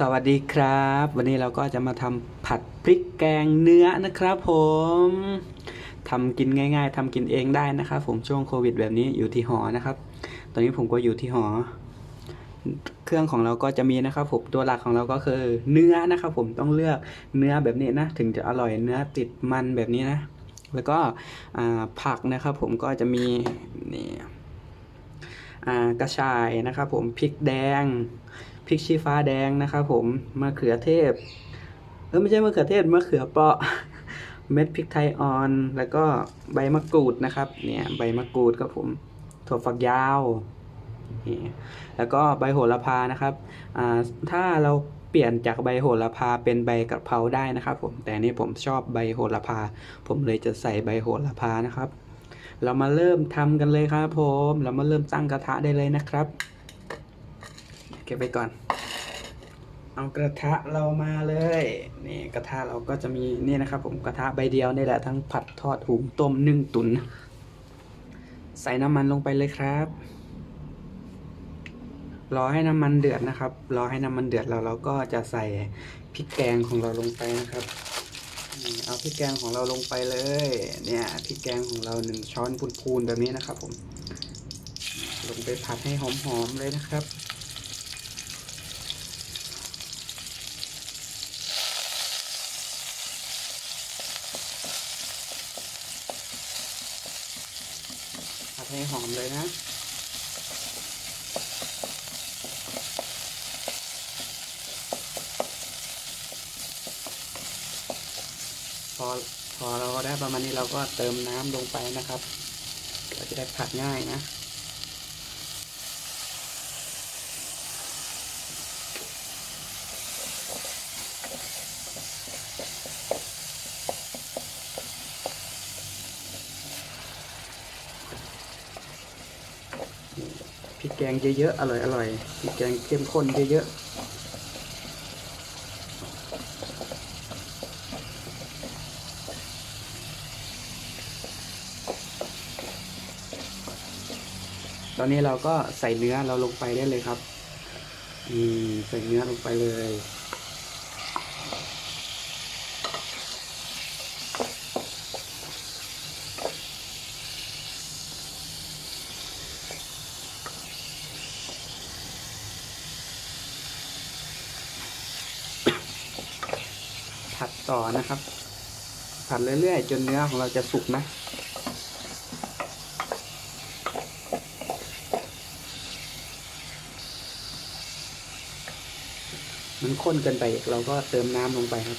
สวัสดีครับ วันนี้เราก็จะมาทำผัดพริกแกงเนื้อนะครับผมทำกินง่าย ๆทำกินเองได้นะครับผมช่วงโควิดแบบนี้อยู่ที่หอนะครับ ตอนนี้ผมก็อยู่ที่หอ เครื่องของเราก็จะมีนะครับผมตัวหลักของเราก็คือเนื้อนะครับ ผมต้องเลือกเนื้อแบบนี้นะ ถึงจะอร่อยเนื้อติดมันแบบนี้นะ แล้วก็ผักนะครับ ผมก็จะมีนี่กระชายนะครับ ผมพริกแดง พริกชี้ฟ้าแดงนะครับผมมะเขือเทศเออไม่ใช่มะเขือเทศมะเขือเปราะเม็ดพริกไทยอ่อน แล้วก็ใบมะกรูดนะครับ เนี่ยใบมะกรูดครับผมถั่วฝักยาวนี่แล้วก็ใบโหระพานะครับอ่าถ้าเราเปลี่ยนจากใบโหระพาเป็นใบกะเพราได้นะครับผมแต่นี่ผมชอบใบโหระพา ผมเลยจะใส่ใบโหระพานะครับ เรามาเริ่มทำกันเลยครับผม เรามาเริ่มตั้งกระทะได้เลยนะครับ เก็บไว้ก่อน เอากระทะเรามาเลย นี่กระทะเราก็จะมีนี่นะครับ ผมกระทะใบเดียวนี่แหละทั้งผัดทอดหุงต้มนึ่งตุน ใส่น้ำมันลงไปเลยครับ รอให้น้ำมันเดือดนะครับ รอให้น้ำมันเดือดแล้วเราก็จะใส่พริกแกงของเราลงไปนะครับเอาพริกแกงของเราลงไปเลย เนี่ยพริกแกงของเราหนึ่งช้อนพูนๆแบบนี้นะครับ ผม ลงไปผัดให้หอมๆเลยนะครับ ผัดให้หอมเลยนะ พอพอเราได้ประมาณนี้เราก็เติมน้ำลงไปนะครับ เราจะได้ผัดง่ายนะ พริกแก งเยอะๆอร่อยอร่อยๆพริกแกงเข้มข้นเยอะๆ ตอนนี้เราก็ใส่เนื้อเราลงไปได้เลยครับ อืม ใส่เนื้อลงไปเลย ต่อนะครับ ผัดเรื่อยๆ จนเนื้อของเราจะสุกนะ มันข้นเกินไปเราก็เติมน้ำลงไปครับ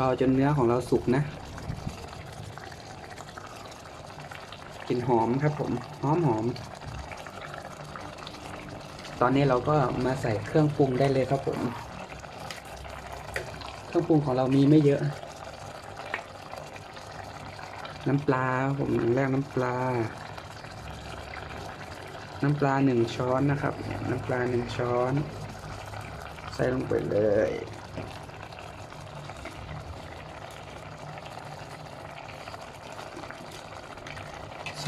รอจนเนื้อของเราสุกนะกลิ่นหอมครับผมหอมหอม ตอนนี้เราก็มาใส่เครื่องปรุงได้เลยครับผม เครื่องปรุงของเรามีไม่เยอะ น้ำปลาผมอย่างแรกน้ำปลา น้ำปลาหนึ่งช้อนนะครับ น้ำปลาหนึ่งช้อน ใส่ลงไปเลย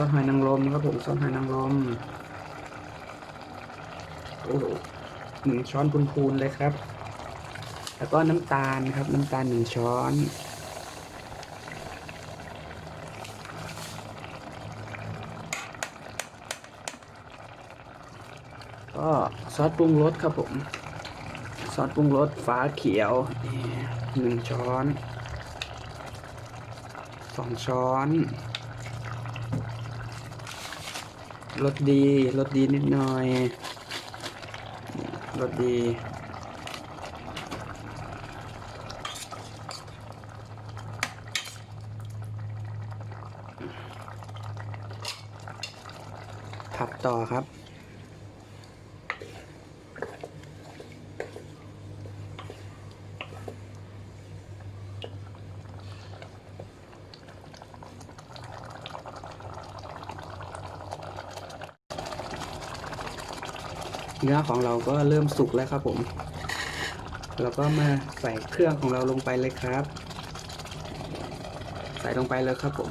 ซอสหอยนางรมครับผมซอสหอยนางรมโอ้โหหนึ่งช้อนพูนๆเลยครับ แล้วก็น้ำตาลครับ น้ำตาลหนึ่งช้อนก็ซอสปรุงรสครับผม ซอสปรุงรสฟ้าเขียวหนึ่งช้อนสองช้อน รถดีรถดีนิดหน่อยรถดีผัดต่อครับ เนื้อของเราก็เริ่มสุกแล้วครับผม เราก็มาใส่เครื่องของเราลงไปเลยครับ ใส่ลงไปเลยครับผม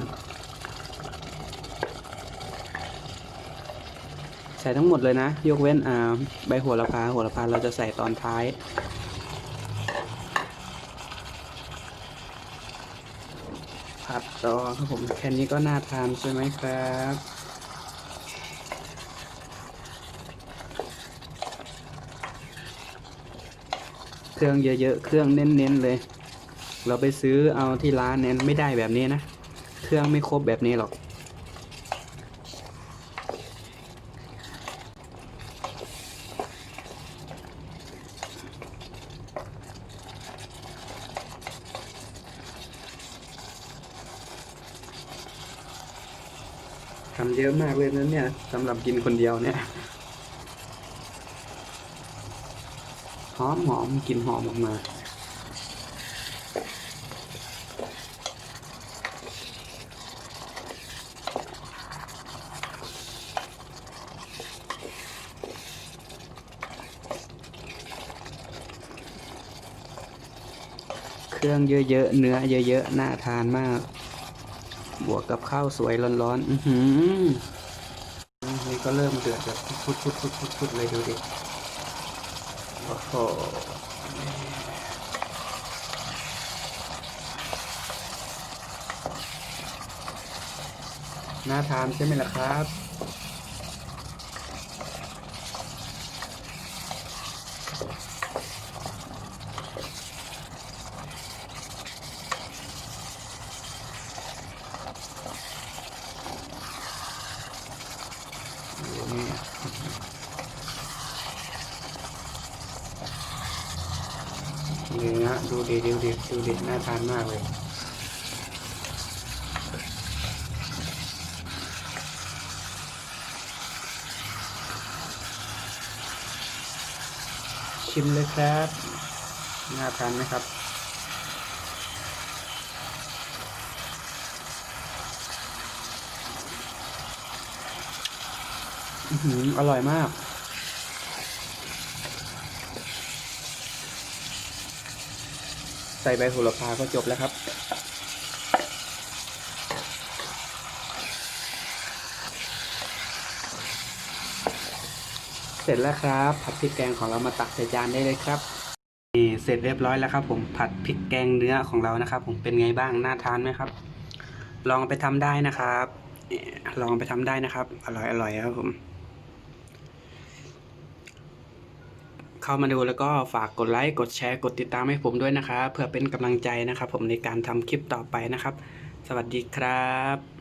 ใส่ทั้งหมดเลยนะ ยกเว้นอ่าใบหัวละพาหัวละพาเราจะใส่ตอนท้ายผัดต่อครับผมแค่นี้ก็น่าทานใช่ไหมครับ เครื่องเยอะๆ เครื่องเน้นๆเลย เราไปซื้อเอาที่ร้านเน้นไม่ได้แบบนี้นะ เครื่องไม่ครบแบบนี้หรอก ทำเยอะมากเลยนะเนี่ยสำหรับกินคนเดียวเนี่ย หอมหอมกลินหอมออกมาเครื่องเยอะๆ เนื้อเยอะๆ น่าทานมาก บวกกับข้าวสวยร้อนๆ อือหือนี่ก็เริ่มเดือดแบบพุดๆๆๆเลยดูดิ โอ้โหน่าทานใช่ไหมล่ะครับ ดูนี่เดูดีดูดีดูดีน่าทานมากเลยชิมเลยครับ น่าทานไหมครับ อร่อยมาก ส่ใบโหระพาก็จบแล้วครับ เสร็จแล้วครับ ผัดพริกแกงของเรามาตักใส่จานได้เลยครับนี่เสร็จเรียบร้อยแล้วครับ ผมผัดพริกแกงเนื้อของเรานะครับ ผมเป็นไงบ้างน่าทานไหมครับ ลองไปทำได้นะครับ ลองไปทำได้นะครับ อร่อยอร่อยครับผม เข้ามาดูแล้วก็ฝากกดไลค์กดแชร์กดติดตามให้ผมด้วยนะครับเพื่อเป็นกำลังใจนะครับ ผมในการทำคลิปต่อไปนะครับ สวัสดีครับ